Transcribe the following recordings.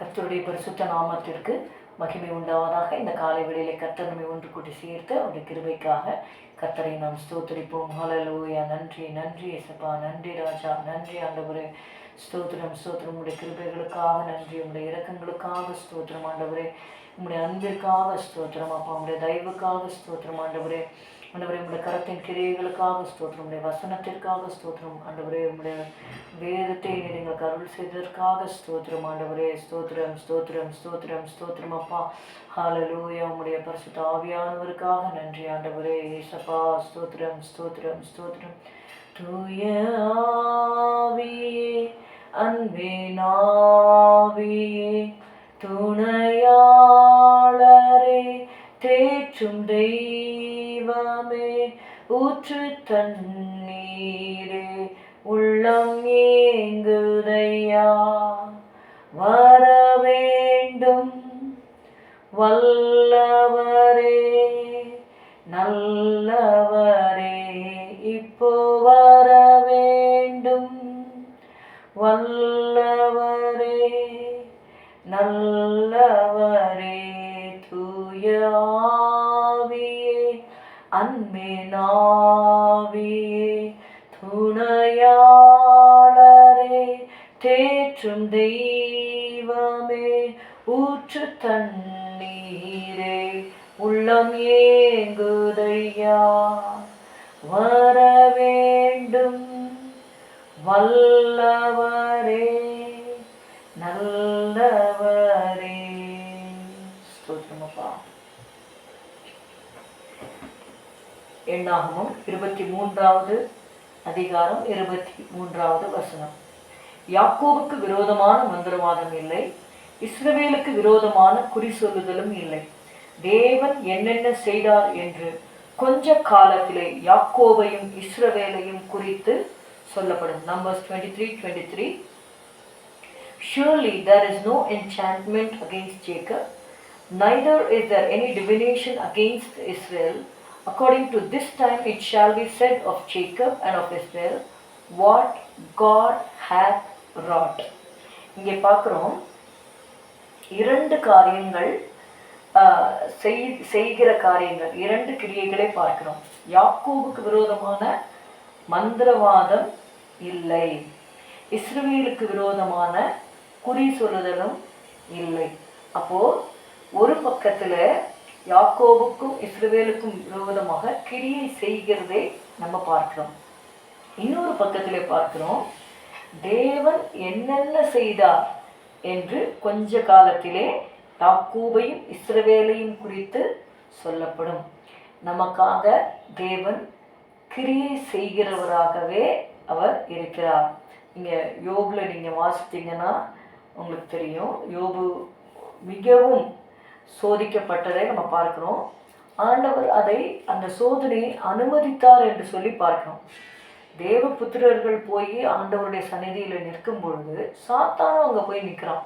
கர்த்தருடைய பரிசுத்த நாமத்திற்கு மகிமை உண்டாவதாக. இந்த காலை வேளையிலே கர்த்தர் நம்மை ஒன்று கூட்டி சேர்த்து அவருடைய கிருபைக்காக கர்த்தரை நாம் ஸ்தோத்தரிப்போம். ஹalleluya. நன்றி நன்றி இயேசப்பா. நன்றி ராஜா. நன்றி ஆண்டவரே. ஸ்தோத்திரம் ஸ்தோத்திரம். உடைய கிருபைகளுக்காக நன்றி. உங்களுடைய இறக்கங்களுக்காக ஸ்தோத்திரம் ஆண்டவரே. உங்களுடைய அன்பிற்காக ஸ்தோத்திரம் அப்பா. உங்களுடைய தயவுக்காக ஸ்தோத்திரம் ஆண்டவரே. ஆண்டவரே உங்களுடைய கரத்தின் கிரியைகளுக்காக ஸ்தோத்திரம். உடைய வசனத்திற்காக ஸ்தோத்திரம். ஆண்டவரே உங்களுடைய வேதத்தை நீர் எங்களுக்கு அருள் செய்ததற்காக ஸ்தோத்திரம். ஆண்டவரே ஸ்தோத்திரம் ஸ்தோத்திரம் ஸ்தோத்திரம் ஸ்தோத்திரம் அப்பா. ஹாலலூயா உங்களுடைய பரிசுத்த ஆவியானவருக்காக நன்றி. ஆண்டவரே ஏசப்பா ஸ்தோத்திரம் ஸ்தோத்திரம் ஸ்தோத்திரம். தூய ஆவியே அன்பே நாவியே துணையாளரே தேற்றும் தெய் ஊற்று தண்ணீரே உள்ளம் ஏங்குதையா? வர வேண்டும். வல்ல உள்ளம் ஏங்குதையா? வர வேண்டும் வல்லவரே நல்லவரே. ஸ்தோத்திரமப்பா. எண்ணாகமும் இருபத்தி மூன்றாவது அதிகாரம் இருபத்தி மூன்றாவது வசனம். யாக்கோவுக்கு விரோதமான மந்திரவாதம் இல்லை இஸ்ரவேலுக்கு விரோதமான குறி சொல்லுதலும் இல்லை. தேவன் என்னென்ன செய்தார் என்று கொஞ்ச காலத்திலே யாக்கோவையும் இஸ்ரவேலையும் குறித்து சொல்லப்படும் Numbers twenty three twenty three Surely there is no enchantment against Jacob, neither is there any divination against Israel. According to this time it shall be said of Jacob and of Israel, what God hath wrought. இங்கே பார்க்குறோம் இரண்டு காரியங்கள் ஆஹ், செய்- செய்கிற காரியங்கள். இரண்டு கிரியைகளை பார்க்கிறோம். யாக்கோபுக்கு விரோதமான மந்திரவாதம் இல்லை. இஸ்ரவேலுக்கு விரோதமான குறி சொல்லுதலும் இல்லை. அப்போ ஒரு பக்கத்துல யாக்கோவுக்கும் இஸ்ரவேலுக்கும் விரோதமாக கிரியை செய்கிறதை நம்ம பார்க்கிறோம். இன்னொரு பக்கத்தில் பார்க்கிறோம். தேவன் என்னென்ன செய்தார் என்று கொஞ்ச காலத்திலே யாக்கூபையும் இஸ்ரவேலையும் குறித்து சொல்லப்படும். நமக்காக தேவன் கிரியை செய்கிறவராகவே அவர் இருக்கிறார். நீங்கள் யோபில் நீங்கள் வாசித்தீங்கன்னா உங்களுக்கு தெரியும். யோபு மிகவும் சோதிக்கப்பட்டதை நம்ம பார்க்குறோம். ஆண்டவர் அதை அந்த சோதனையை அனுமதித்தார் என்று சொல்லி பார்க்கிறோம். தேவபுத்திரர்கள் போய் ஆண்டவருடைய சந்நிதியில் நிற்கும் பொழுது சாத்தானும் அங்கே போய் நிற்கிறான்.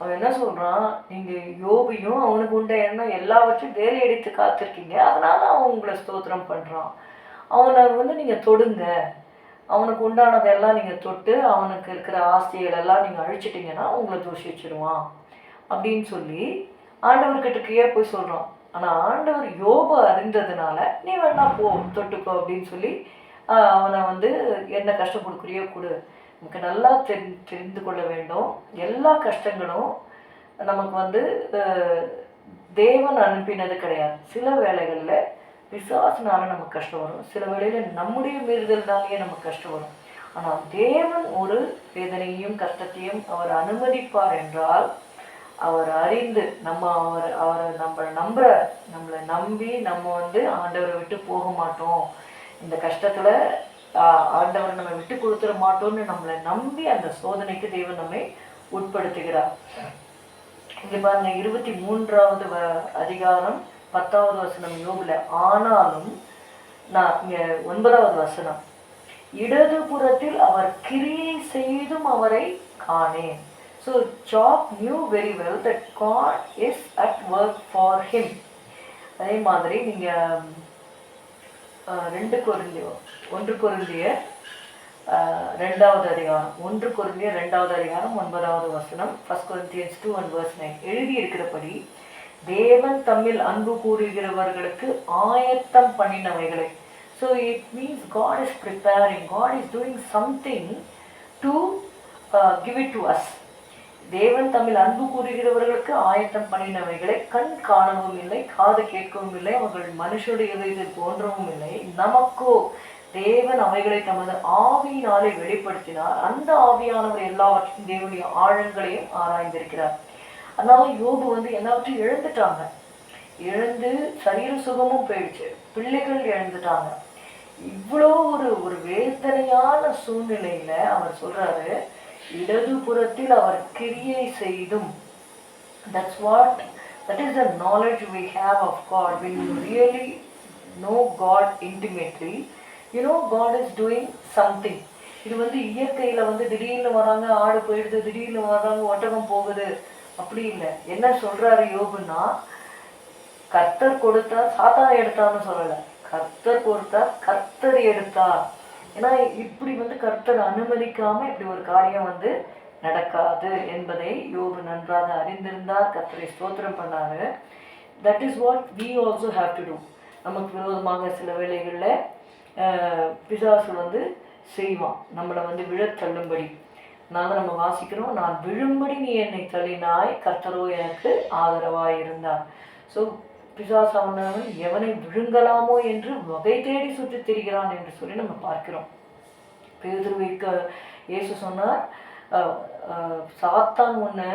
அவன் என்ன சொல்கிறான் நீங்கள் யோபியும் அவனுக்கு உண்ட எண்ணம் எல்லாவற்றையும் வேலையடித்து காத்திருக்கீங்க. அதனால் அவன் உங்களை ஸ்தோத்திரம் பண்ணுறான் அவனை வந்து நீங்கள் தொடுங்க. அவனுக்கு உண்டானதெல்லாம் நீங்கள் தொட்டு அவனுக்கு இருக்கிற ஆசைகளெல்லாம் எல்லாம் அழிச்சிட்டிங்கன்னா அழிச்சிட்டீங்கன்னா உங்களை தூஷிச்சிருவான் அப்படின்னு சொல்லி ஆண்டவர்கிட்டக்கையே போய் சொல்கிறான் ஆனால் ஆண்டவர் யோப அறிந்ததுனால நீ வேணா போ தொட்டுக்கோ அப்படின்னு சொல்லி அவனை வந்து என்ன கஷ்டம் கொடுக்குறியோ கொடு. நமக்கு நல்லா தெரி தெரிந்து கொள்ள வேண்டும். எல்லா கஷ்டங்களும் நமக்கு வந்து தேவன் அனுப்பினது கிடையாது. சில வேளைகளில் விசுவாசனால நமக்கு கஷ்டம் வரும். சில வேளையில் நம்முடைய மீறுதல்னாலேயே நமக்கு கஷ்டம் வரும். ஆனால் தேவன் ஒரு வேதனையும் கஷ்டத்தையும் அவர் அனுமதிப்பார் என்றால் அவர் அறிந்து நம்ம அவர் அவரை நம்ம நம்புற நம்மளை நம்பி நம்ம வந்து ஆண்டவரை விட்டு போக மாட்டோம். இந்த கஷ்டத்தில் ஆண்டவர் நம்ம விட்டு கொடுத்துட மாட்டோம்னு நம்மளை நம்பி அந்த சோதனைக்கு தேவன் நம்மை உட்படுத்துகிறார். இங்க பாருங்க இருபத்தி மூன்றாவது வ- அதிகாரம் பத்தாவது வசனம் யோகுல ஆனாலும் நான் இங்க ஒன்பதாவது வசனம். இடது புறத்தில் அவர் கிரியை செய்தும் அவரை காணேன். So Job knew very well that God is at work for him அதே மாதிரி நீங்கள் ரெண்டு குருந்தியோ ஒன்று குருந்திய ரெண்டாவது அதிகாரம். ஒன்று குருந்திய ரெண்டாவது அதிகாரம் ஒன்பதாவது வசனம். First Corinthians two and verse nine எழுதி இருக்கிறபடி தேவன் தம்மில் அன்பு கூறுகிறவர்களுக்கு ஆயத்தம் பண்ணினவைகளை. So it means God is preparing God is doing something to give it to us தேவன் தமிழ் அன்பு கூறுகிறவர்களுக்கு ஆயத்தம் பண்ணினவைகளை கண் காணவும் இல்லை காது கேட்கவும் இல்லை அவர்கள் மனுஷருடைய இது தோன்றவும் இல்லை. நமக்கோ தேவன் அவைகளை தமது ஆவியினாலே வெளிப்படுத்தினார். அந்த ஆவியானவர் எல்லாவற்றையும் தேவனுடைய ஆழங்களையும் ஆராய்ந்திருக்கிறார். அதனால யோபு வந்து எல்லாவற்றையும் இழந்துட்டாங்க. இழந்து சரீர சுகமும் போயிடுச்சு. பிள்ளைகள் இழந்துட்டாங்க. இவ்வளோ ஒரு ஒரு வேதனையான சூழ்நிலையில அவர் சொல்றாரு இடதுபுறத்தில் அவர் கிரியை செய்தும். That's what that is a knowledge we have of God when you really know God intimately you God is doing something இது வந்து இயற்கையில் வந்து திடீர்னு வராங்க ஆடு போயிடுது திடீர்னு வராங்க ஒட்டகம் போகுது. அப்படி இல்லை. என்ன சொல்கிறாரு யோகுன்னா கர்த்தர் கொடுத்தா சாத்தா எடுத்தான்னு சொல்லலை. கர்த்தர் கொடுத்தா கர்த்தர் எடுத்தா ஏன்னா இப்படி வந்து கர்த்தர் அனுமதிக்காமல் இப்படி ஒரு காரியம் வந்து நடக்காது என்பதை யோபு நன்றாக அறிந்திருந்தார். கர்த்தரை ஸ்தோத்திரம் பண்ணாரு. That is what we also have to do நமக்கு விரோதமாக சில வேளைகளில் பிசாசு வந்து செய்வான். நம்மளை வந்து விழத் தள்ளும்படி. அதனால நம்ம வாசிக்கிறோம் நான் விழும்படி நீ என்னை தள்ளினாய் கர்த்தரோ எனக்கு ஆதரவாக இருந்தார் ஸோ பிசாசானவன் எவனை விழுங்கலாமோ என்று வகை தேடி சுற்றித் திரிகிறான் என்று சொல்லி நம்ம பார்க்கிறோம். பேதுருவைக்க இயேசு சொன்னார் சாத்தான் உன்னை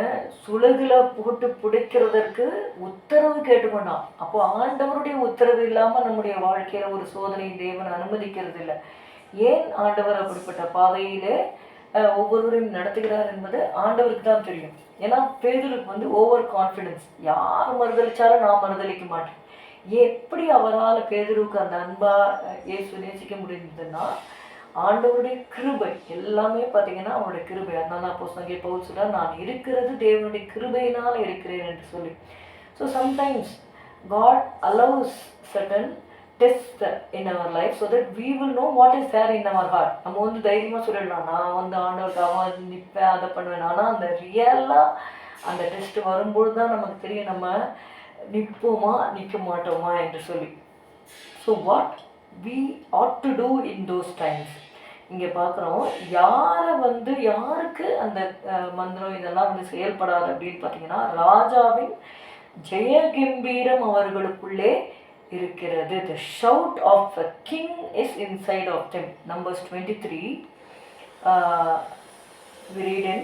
சுலகுல போட்டு பிடிக்கிறதற்கு உத்தரவு கேட்டுக்கொண்டான். அப்போ ஆண்டவருடைய உத்தரவு இல்லாமல் நம்முடைய வாழ்க்கையில் ஒரு சோதனை தேவன் அனுமதிக்கிறது இல்லை ஏன் ஆண்டவர் அப்படிப்பட்ட பாதையிலே ஒவ்வொருவரையும் நடத்துகிறார் என்பது ஆண்டவருக்கு தான் தெரியும். ஏன்னா பேதருக்கு வந்து ஓவர் கான்ஃபிடென்ஸ் யார் மறுதளிச்சாலும் நான் மறுதளிக்க மாட்டேன். எப்படி அவரால் பேதருக்கு அந்த அன்பா இயேசு நேசிக்க முடிந்ததுன்னா ஆண்டவருடைய கிருபை. எல்லாமே பார்த்தீங்கன்னா அவருடைய கிருபை. அதனால அப்போ சங்கே பவுல் சொல்ல நான் இருக்கிறது தேவனுடைய கிருபையினால் இருக்கிறேன் என்று சொல்லி. So sometimes God allows certain test in our life so that we will know what is there in our heart நம்ம வந்து தைரியமாக சொல்லலாம். நான் வந்து ஆண்டவருக்காக வந்து நிற்பேன் அதை பண்ணுவேன். ஆனால் அந்த ரியலாக அந்த டெஸ்ட் வரும்பொழுது தான் நமக்கு தெரியும் நம்ம நிற்போமா நிற்க மாட்டோமா என்று சொல்லி. So what we had to do in those times இங்கே பார்க்குறோம். யாரை வந்து யாருக்கு அந்த மந்திரம் இதெல்லாம் வந்து செயல்படாது அப்படின்னு பார்த்தீங்கன்னா ராஜாவின் ஜெயகம்பீரம் அவர்களுக்குள்ளே இருக்கிறது the shout of a king is inside of them numbers twenty three we read in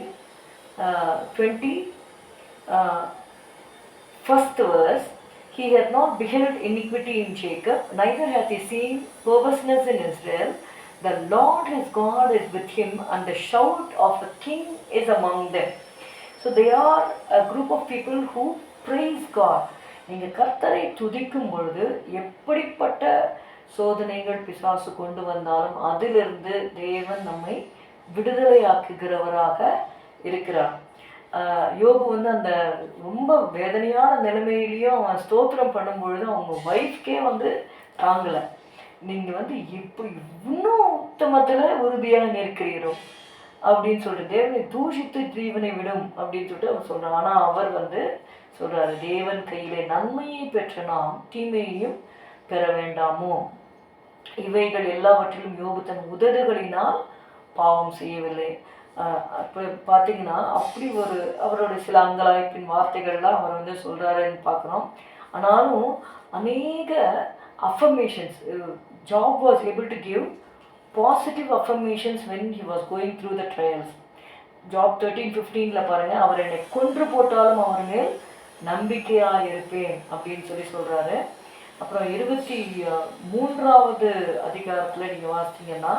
uh, 20 uh, first verse he hath not beheld iniquity in jacob neither hath he seen perverseness in israel the lord his god is with him and the shout of a king is among them so they are a group of people who praise god நீங்கள் கர்த்தரை துதிக்கும் பொழுது எப்படிப்பட்ட சோதனைகள் பிசாசு கொண்டு வந்தாலும் அதிலிருந்து தேவன் நம்மை விடுதலையாக்குகிறவராக இருக்கிறார். யோபு வந்து அந்த ரொம்ப வேதனையான நிலைமையிலையும் அவன் ஸ்தோத்திரம் பண்ணும் பொழுது அவங்க ஒய்ஃப்கே வந்து தாங்கலை. நீங்கள் வந்து இப்போ இன்னும் உத்தமத்தில் உறுதியாக நிற்கிறீரோ? அப்படின்னு சொல்லிட்டு தேவனை தூஷித்து ஜீவனை விடும் அப்படின்னு சொல்லிட்டு அவர் சொல்கிறான் ஆனால் அவர் வந்து சொல்கிறார் தேவன் கையிலே நன்மையை பெற்ற நாம் தீமையையும் பெற வேண்டாமோ? இவைகள் எல்லாவற்றிலும் யோபு தன் உதடுகளினால் பாவம் செய்யவில்லை. இப்போ பார்த்தீங்கன்னா அப்படி ஒரு அவருடைய சில அங்கலாய்ப்பின் வார்த்தைகள்லாம் அவர் வந்து சொல்கிறாருன்னு பார்க்குறோம் ஆனாலும் அநேக affirmations Job was able to give positive affirmations when he was going through the trials Job thirteen ஃபிஃப்டீனில் பாருங்கள் அவர் என்னை கொன்று போட்டாலும் அவர் மேல் நம்பிக்கையாக இருப்பேன் அப்படின்னு சொல்லி சொல்கிறாரு அப்புறம் இருபத்தி மூன்றாவது அதிகாரத்தில் நீங்கள் வாசித்தீங்கன்னா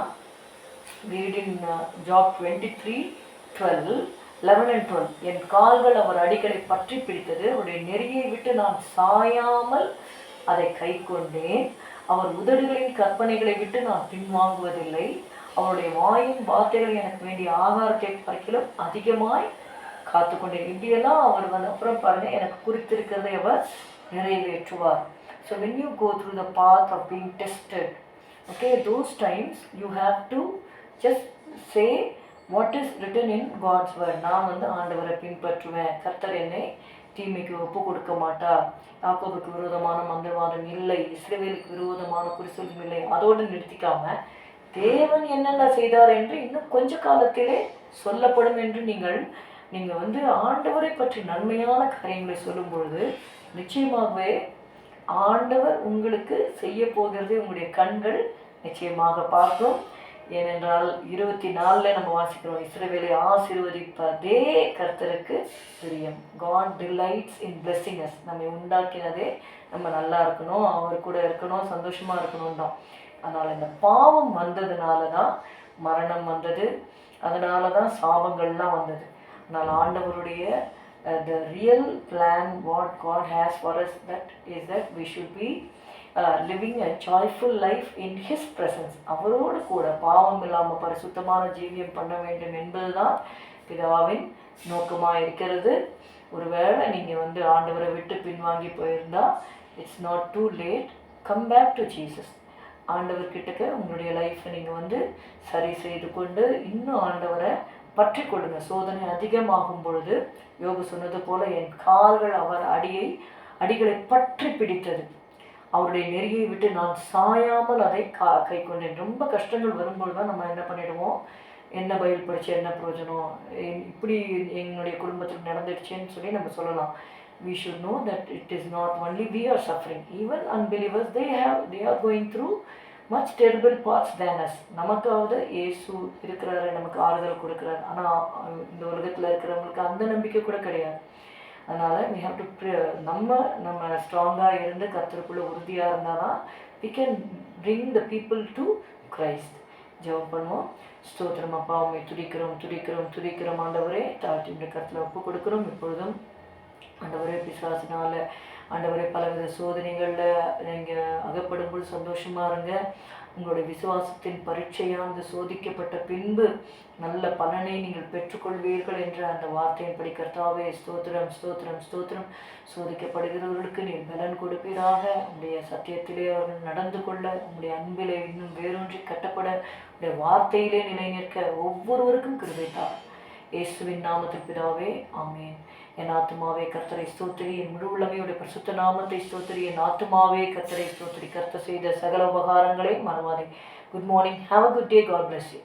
read in uh, Job 23 12 11 and 12 என் கால்கள் அவர் அடிக்கடி பற்றி பிடித்தது அவருடைய நெறியை விட்டு நான் சாயாமல் அதை கை கொண்டேன். அவர் உதடுகளின் கற்பனைகளை விட்டு நான் பின்வாங்குவதில்லை. அவருடைய வாயின் வார்த்தைகள் எனக்கு வேண்டிய ஆகாரத்தை பறிக்கலும் அதிகமாய் காத்துக்கொண்டேன். இப்படியெல்லாம் அவர் வந்து அப்புறம் பாருங்க எனக்கு குறித்திருக்கிறதை அவர் நிறைவேற்றுவார். So when you go through the path of being tested okay those times you have to just say what is written in God's word நான் வந்து ஆண்டவரை பின்பற்றுவேன். கர்த்தர் என்னை தீமைக்கு ஒப்பு கொடுக்க மாட்டா. யாக்கோபுக்கு விரோதமான மந்திரவாதம் இல்லை. இஸ்ரேவேலுக்கு விரோதமான குறிச்சொல்லும் இல்லை. அதோடு நிறுத்திக்காம தேவன் என்னென்ன செய்தார் என்று இன்னும் கொஞ்ச காலத்திலே சொல்லப்படும் என்று நீங்கள் நீங்கள் வந்து ஆண்டவரை பற்றி நன்மையான காரியங்களை சொல்லும் பொழுது நிச்சயமாகவே ஆண்டவர் உங்களுக்கு செய்ய போகிறது உங்களுடைய கண்கள் நிச்சயமாக பார்க்கும். ஏனென்றால் இருபத்தி நாலில் நம்ம வாசிக்கிறோம் இஸ்ரவேலை ஆசீர்வதிப்பதே கர்த்தருக்கு பிரியம். காட் டிலைட்ஸ் இன் blessing நம்மை உண்டாக்கினதே நம்ம நல்லா இருக்கணும் அவர் கூட இருக்கணும் சந்தோஷமாக இருக்கணும் தான். அதனால் இந்த பாவம் வந்ததுனால தான் மரணம் வந்தது. அதனால தான் சாபங்கள்லாம் வந்தது. அதனால் ஆண்டவருடைய the real plan what God has for us that is that we should be living a joyful life in his presence அவரோடு கூட பாவம் இல்லாமல் பரிசுத்தமான ஜீவியம் பண்ண வேண்டும் என்பதுதான் பிதாவின் நோக்கமாக இருக்கிறது ஒருவேளை நீங்கள் வந்து ஆண்டவரை விட்டு பின்வாங்கி போயிருந்தா it's not too late come back to Jesus ஆண்டவர்கிட்டக்க உங்களுடைய லைஃப்பை நீங்கள் வந்து சரி செய்து கொண்டு இன்னும் ஆண்டவரை பற்றி கொள்ளுங்க. சோதனை அதிகமாகும் பொழுது யோகு சொன்னது போல என் கால்கள் அவர் அடியை அடிகளை பற்றி பிடித்தது. அவருடைய நெறியை விட்டு நான் சாயாமல் அதை கா கை கொண்டேன் ரொம்ப கஷ்டங்கள் வரும்பொழுது தான் நம்ம என்ன பண்ணிடுவோம்? என்ன பயில் படித்து என்ன பிரயோஜனம்? இப்படி எங்களுடைய குடும்பத்தில் நடந்துடுச்சேன்னு சொல்லி நம்ம சொல்லலாம். We should know that it is not only we are suffering. Even unbelievers they have they are going through much terrible parts than us. நமக்காவது இயேசு இருக்கிறாரு நமக்கு ஆறுதல் கொடுக்குறாரு. ஆனால் இந்த உலகத்தில் இருக்கிறவங்களுக்கு அந்த நம்பிக்கை கூட கிடையாது. அதனால் வி ஹாவ் டு நம்ம நம்ம ஸ்ட்ராங்காக இருந்து கர்த்தருக்குள்ள உறுதியாக இருந்தால் தான் we can bring the people to Christ ஜெபம் பண்ணுவோம். ஸ்தோத்திரம் அப்பா உண்மை துடிக்கிறோம் துடிக்கிறோம் துடிக்கிறோம் ஆண்டவரே தாழ்த்தி கருத்தில் ஒப்பு கொடுக்கிறோம். இப்பொழுதும் ஆண்டவரே பிசாசினால ஆண்டவரே பலவித சோதனைகளில் நீங்கள் அகப்படும்போது சந்தோஷமாக இருங்க. உங்களுடைய விசுவாசத்தின் பரீட்சையானது சோதிக்கப்பட்ட பின்பு நல்ல பலனை நீங்கள் பெற்றுக்கொள்வீர்கள் என்ற அந்த வார்த்தையின்படி கர்த்தாவே ஸ்தோத்திரம் ஸ்தோத்திரம் ஸ்தோத்திரம். சோதிக்கப்படுகிறவர்களுக்கு நீர் பலன் கொடுப்பீராக. உங்களுடைய சத்தியத்திலே அவர்கள் நடந்து கொள்ள உங்களுடைய அன்பிலே இன்னும் வேரூன்றி கட்டப்பட உங்களுடைய வார்த்தையிலே நிலை நிற்க ஒவ்வொருவருக்கும் கிருபைத்தார் இயேசுவின் நாமத்தில் பிதாவே ஆமேன். என் ஆத்மாவே கர்த்தரை ஸ்தோத்திரி. என் முழு உள்ளமையுடைய பரிசுத்த நாமத்தை ஸ்தோத்திரி. என் ஆத்மாவே கர்த்தரை ஸ்தோத்திரி. கர்த்த செய்த சகல உபகாரங்களை மறவாதே. Good morning have a good day God bless you